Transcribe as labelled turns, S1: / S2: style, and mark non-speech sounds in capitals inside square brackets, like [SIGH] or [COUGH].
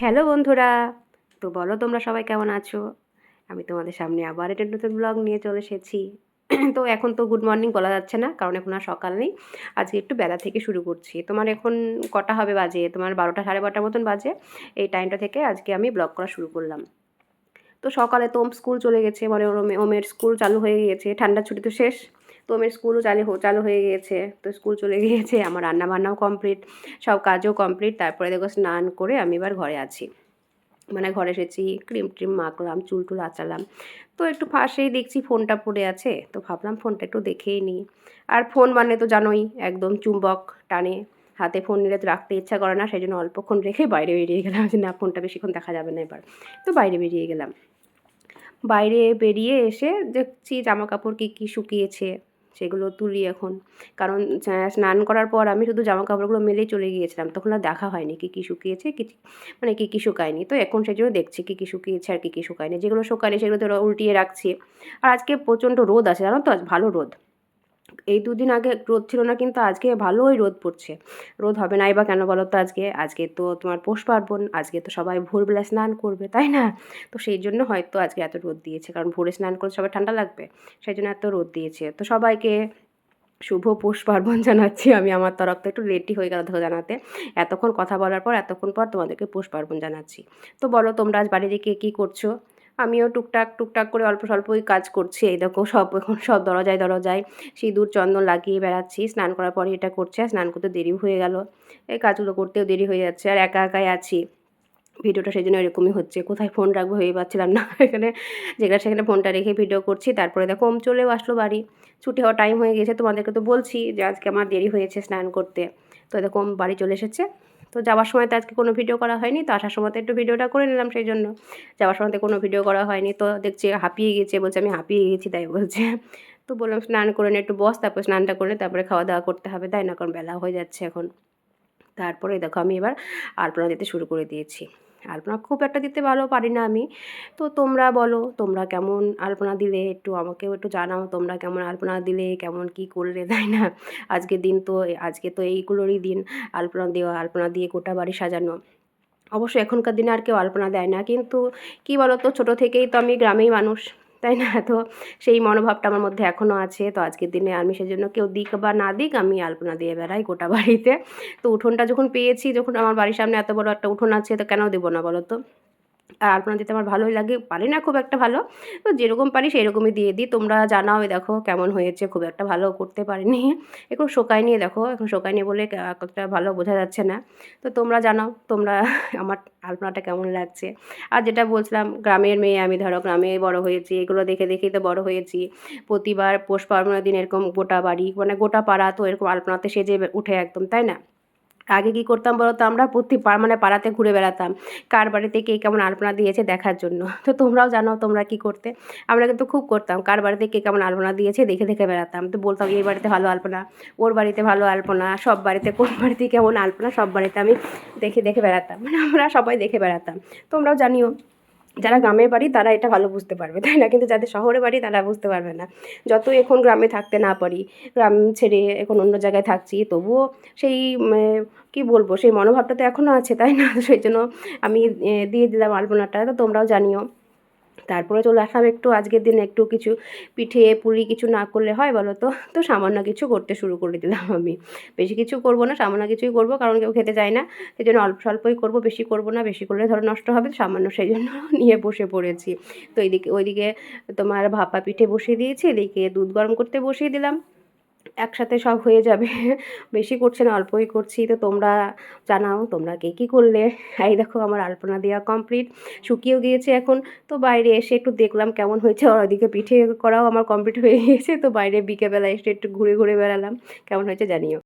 S1: Hello বন্ধুরা, তো বলো তোমরা সবাই কেমন আছো? আমি তোমাদের সামনে আবার একটা নতুন ব্লগ নিয়ে চলে এসেছি। [CLEARS THROAT] তো এখন তো গুড মর্নিং বলা যাচ্ছে না, কারণ এখন আর সকাল নেই। আজকে একটু বেলা থেকে শুরু করছি। তোমার এখন কটা হবে বাজে? তোমার বারোটা সাড়ে বারোটার মতন বাজে। এই টাইমটা থেকে আজকে আমি ব্লগ করা শুরু করলাম। তো সকালে তো ওম স্কুল চলে গেছে মানে ওমের স্কুল চালু হয়ে গিয়েছে, ঠান্ডার ছুটি তো শেষ। তো ওমের স্কুলও চালু চালু হয়ে গিয়েছে। তো স্কুল চলে গিয়েছে, আমার রান্না বান্নাও কমপ্লিট সব কাজও কমপ্লিট তারপরে দেখো স্নান করে আমি এবার ঘরে আছি। মানে ঘরে এসেছি, ক্রিম ট্রিম মাখলাম, চুল টুল আঁচালাম। তো একটু ফাঁসেই দেখছি ফোনটা পড়ে আছে, তো ভাবলাম ফোনটা একটু দেখেই নিই। আর ফোন মানে তো জানোই, একদম চুম্বক টানে। হাতে ফোন নিলে তো রাখতে ইচ্ছা করে না সেই জন্য অল্পক্ষণ রেখে বাইরে বেরিয়ে গেলাম। যে না, ফোনটা বেশিক্ষণ দেখা যাবে না এবার। তো বাইরে বেরিয়ে গেলাম। বাইরে বেরিয়ে এসে দেখছি জামা কাপড় কী কী শুকিয়েছে। সেগুলো তুলি এখন। কারণ স্নান করার পর আমি শুধু জামা কাপড়গুলো মেলেই চলে গিয়েছিলাম। তখন আর দেখা হয়নি কী কী শুকিয়েছে, কী মানে কী কী শুকায়নি। তো এখন সেই জন্য দেখছি কী কী শুকিয়েছে আর কী কী শুকায়নি। যেগুলো শুকায়নি সেগুলো তো উল্টিয়ে রাখছি। আর আজকে প্রচণ্ড রোদ আছে, জানো তো? আজ ভালো রোদ। এই দুদিন আগে রোদ ছিল না, কিন্তু আজকে ভালোই রোদ পড়ছে। রোদ হবে নাই বা কেন বলো তো আজকে? আজকে তো তোমার পৌষ পার্বণ, আজকে তো সবাই ভোরবেলা স্নান করবে, তাই না? তো সেই জন্য হয়তো আজকে এত রোদ দিয়েছে, কারণ ভোরে স্নান করলে সবাই ঠান্ডা লাগবে, সেই জন্য এত রোদ দিয়েছে। তো সবাইকে শুভ পৌষ পার্বণ জানাচ্ছি আমি আমার তরফ তো একটু লেটই হয়ে গেল দেখো জানাতে। এতক্ষণ কথা বলার পর, এতক্ষণ পর তোমাদেরকে পৌষ পার্বণ জানাচ্ছি। তো বলো তোমরা আজ বাড়ি থেকে কী করছ? আমিও টুকটাক টুকটাক করে অল্প স্বল্পই কাজ করছি। এই দেখো সব এখন সব দরজায় দরজায় সিঁদুর, চন্দন লাগিয়ে বেড়াচ্ছি। স্নান করার পরে এটা করছে আর স্নান করতে দেরি হয়ে গেল। এই কাজগুলো করতেও দেরি হয়ে যাচ্ছে আর একা একাই আছি। ভিডিওটা সেই জন্য এরকমই হচ্ছে। কোথায় ফোন রাখব ভেবে পাচ্ছিলাম না। [LAUGHS] এখানে যেখানে সেখানে ফোনটা রেখে ভিডিও করছি। তারপরে দেখো ওম চলেও আসলো বাড়ি। ছুটি হওয়ার টাইম হয়ে গেছে। তোমাদেরকে তো বলছি যে আজকে আমার দেরি হয়েছে স্নান করতে। তো দেখো বাড়ি চলে এসেছে। তো যাওয়ার সময় তো আজকে কোনো ভিডিও করা হয়নি, তো আসার সময় তো একটু ভিডিওটা করে নিলাম সেই জন্য যাওয়ার সময় তো কোনো ভিডিও করা হয়নি, তো দেখছি হাঁপিয়ে গেছে, বলছে আমি হাঁপিয়ে গেছি, তাই বলছে। তো বললাম স্নান করে একটু বস, তারপর স্নানটা করে তারপরে খাওয়া দাওয়া করতে হবে, তাই না? কারণ বেলা হয়ে যাচ্ছে এখন। তারপরে দেখো আমি এবার আলপনা দিতে শুরু করে দিয়েছি। আলপনা খুব একটা দিতে ভালো পারি না আমি। তো তোমরা বলো, তোমরা কেমন আলপনা দিলে? একটু আমাকেও একটু জানাও, তোমরা কেমন আলপনা দিলে? কেমন কি করলে? তাই না? আজকে দিন তো, আজকে তো এইগুলোরই দিন আলপনা দেওয়া আলপনা দিয়ে গোটা বাড়ি সাজানো। অবশ্য এখনকার দিনে আর কেউ আলপনা দেয় না, কিন্তু কি বলো তো ছোটো থেকেই তো আমি গ্রামেই মানুষ। তাই না? তো সেই মনোভাবটা আমার মধ্যে এখনও আছে। তো আজকের দিনে আমি সেজন্য কেউ দিক বা না দিক আমি আলপনা দিয়ে বেড়াই গোটা বাড়িতে। তো উঠোনটা যখন পেয়েছি, যখন আমার বাড়ির সামনে এত বড় একটা উঠোন আছে, তো কেন দেবো না বলো তো? আর আলপনা দিতে আমার ভালোই লাগে, পারি না খুব একটা ভালো। তো যেরকম পারি সেই রকমই দিয়ে দিই। তোমরা জানাও দেখো কেমন হয়েছে, খুব একটা ভালো করতে পারিনি। এখন শোকায় নিয়ে দেখো, এখন শোকায় নিয়ে বলে কতটা ভালো বোঝা যাচ্ছে না। তো তোমরা জানাও, তোমরা [LAUGHS] আমার আলপনাটা কেমন লাগছে। আর যেটা বলছিলাম, গ্রামের মেয়ে, আমি ধরো গ্রামে বড় হয়েছি, এগুলো দেখে দেখেই তো বড় হয়েছি। প্রতিবার পৌষ পার্বণের দিন এরকম গোটা বাড়ি মানে গোটা পাড়া তো এরকম আলপনাতে সেজে উঠে একদম, তাই না? আগে কি করতাম বলো তো? আমরা প্রতি মানে পাড়াতে ঘুরে বেড়াতাম। কার বাড়িতে কে কেমন আলপনা দিয়েছে দেখার জন্য। [LAUGHS] তো তোমরাও জানো তোমরা কি করতে। আমরা কিন্তু খুব করতাম। কার বাড়িতে কে কেমন আলপনা দিয়েছে দেখে দেখে বেড়াতাম। তো বলতাম, এই বাড়িতে ভালো আলপনা, ওর বাড়িতে ভালো আলপনা, সব বাড়িতে, কোন বাড়িতে কেমন আলপনা, সব বাড়িতে আমি দেখে দেখে বেড়াতাম। মানে আমরা সবাই দেখে বেড়াতাম। তোমরাও জানিও। যারা গ্রামের বাড়ি, তারা এটা ভালো বুঝতে পারবে, তাই না? কিন্তু যাদের শহরে বাড়ি, তারা বুঝতে পারবে না। যতই এখন গ্রামে থাকতে না পারি, গ্রাম ছেড়ে এখন অন্য জায়গায় থাকছি, তবুও সেই কি বলব? সেই মনোভাবটা তো এখনও আছে, তাই না? [LAUGHS] সেই জন্য আমি দিয়ে দিলাম আলপনাটা, তো তোমরাও জানিও। তারপরে চলে আসলাম একটু আজকের দিন একটু কিছু পিঠে পুরি কিছু না করলে হয় বলো তো? তো সামান্য কিছু করতে শুরু করে দিলাম আমি। বেশি কিছু করব না, সামান্য কিছুই করব, কারণ কেউ খেতে চায় না। সেই জন্য অল্প স্বল্পই করব, বেশি করব না, বেশি করলে ধরো নষ্ট হবে সামান্য সেই জন্য [LAUGHS] নিয়ে বসে পড়েছি। তো এইদিকে ওইদিকে তোমার ভাপা পিঠে বসিয়ে দিয়েছি, এদিকে দুধ গরম করতে বসিয়ে দিলাম। একসাথে সব হয়ে যাবে। বেশি করছে না, অল্পই করছি। তো তোমরা জানাও, তোমরা কে কী করলে? এই দেখো আমার আলপনা দেওয়া কমপ্লিট শুকিয়েও গিয়েছে এখন। তো বাইরে এসে একটু দেখলাম কেমন হয়েছে। আর ওদিকে পিঠে করাও আমার কমপ্লিট হয়ে গিয়েছে। তো বাইরে বিকেলবেলা এসে একটু ঘুরে ঘুরে বেড়ালাম। কেমন হয়েছে জানিও।